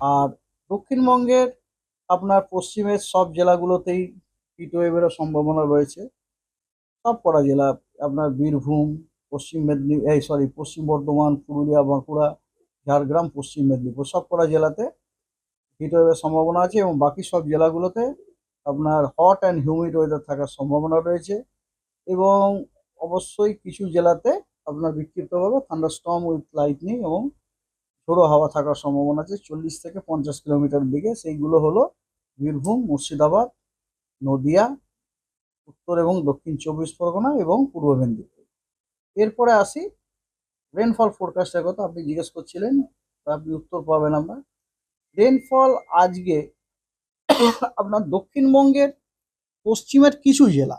আর দক্ষিণবঙ্গের আপনার পশ্চিমের সব জেলাগুলোতেই হিট ওয়েভেরও সম্ভাবনা রয়েছে। সব কটা জেলা, আপনার বীরভূম, পশ্চিম মেদিনী এই সরি পশ্চিম বর্ধমান, পুরুলিয়া, বাঁকুড়া, ঝাড়গ্রাম, পশ্চিম মেদিনীপুর। সব কটা জেলাতে হিট ওয়েভের সম্ভাবনা আছে এবং বাকি সব জেলাগুলোতে আপনার হট অ্যান্ড হিউমিড ওয়েদার থাকার সম্ভাবনা রয়েছে এবং অবশ্যই কিছু জেলাতে আপনার বিক্ষিপ্তভাবে থান্ডারস্টর্ম উইথ লাইটনিং এবং ঝোড়ো হাওয়া থাকার সম্ভাবনা আছে, চল্লিশ থেকে পঞ্চাশ কিলোমিটার দিকে সেইগুলো হলো বীরভূম, মুর্শিদাবাদ, নদিয়া, উত্তর এবং দক্ষিণ চব্বিশ পরগনা এবং পূর্ব মেদিনীপুর। এরপরে আসি রেনফল ফোরকাস্টের কথা। আপনি জিজ্ঞেস করছিলেন আপনি উত্তর পাবেন আমরা। রেনফল আজকে আপনার দক্ষিণবঙ্গের পশ্চিমের কিছু জেলা,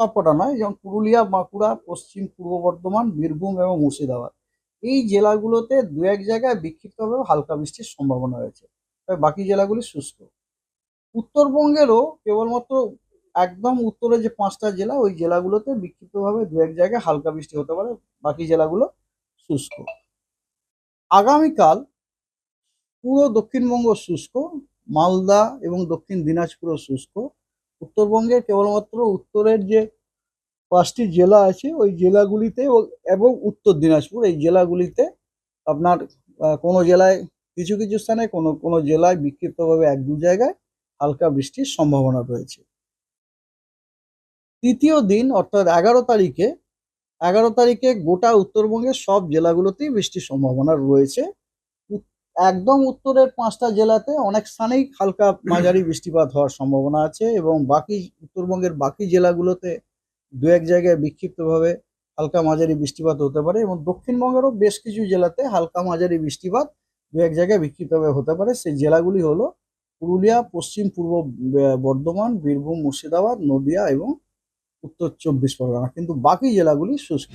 সবকটা নয়, যেমন পুরুলিয়া, বাঁকুড়া, পশ্চিম পূর্ব বর্ধমান, বীরভূম এবং মুর্শিদাবাদ। এই জেলাগুলোতে দু এক জায়গায় বিক্ষিপ্তভাবে হালকা বৃষ্টির সম্ভাবনা রয়েছে। তবে বাকি জেলাগুলি শুষ্ক উত্তরবঙ্গেরও কেবলমাত্র একদম উত্তরে যে পাঁচটা জেলা, ওই জেলাগুলোতে বিক্ষিপ্তভাবে দু এক জায়গায় হালকা বৃষ্টি হতে পারে। বাকি জেলাগুলো শুষ্ক। আগামীকাল পুরো দক্ষিণবঙ্গ শুষ্ক, মালদা এবং দক্ষিণ দিনাজপুরও শুষ্ক। উত্তরবঙ্গের কেবলমাত্র উত্তরের যে পাঁচটি জেলা আছে, ওই জেলাগুলিতে এবং উত্তর দিনাজপুর, এই জেলাগুলিতে আপনার কোনো জেলায়, কিছু কিছু স্থানে কোনো কোনো জেলায় বিক্ষিপ্তভাবে এক দু জায়গায় হালকা বৃষ্টির সম্ভাবনা রয়েছে। তৃতীয় দিন, অর্থাৎ এগারো তারিখে এগারো তারিখে গোটা উত্তরবঙ্গের সব জেলাগুলোতেই বৃষ্টির সম্ভাবনা রয়েছে। একদম উত্তরের পাঁচটা জেলাতে অনেক স্থানেই হালকা মাঝারি বৃষ্টিপাত হওয়ার সম্ভাবনা আছে এবং বাকি উত্তরবঙ্গের বাকি জেলাগুলোতে দু এক জায়গায় বিক্ষিপ্তভাবে হালকা মাঝারি বৃষ্টিপাত হতে পারে এবং দক্ষিণবঙ্গেরও বেশ কিছু জেলাতে হালকা মাঝারি বৃষ্টিপাত দু এক জায়গায় বিক্ষিপ্তভাবে হতে পারে। সেই জেলাগুলি হলো পুরুলিয়া, পশ্চিম পূর্ব বর্ধমান, বীরভূম, মুর্শিদাবাদ, নদিয়া এবং উত্তর চব্বিশ পরগনা। কিন্তু বাকি জেলাগুলি শুষ্ক।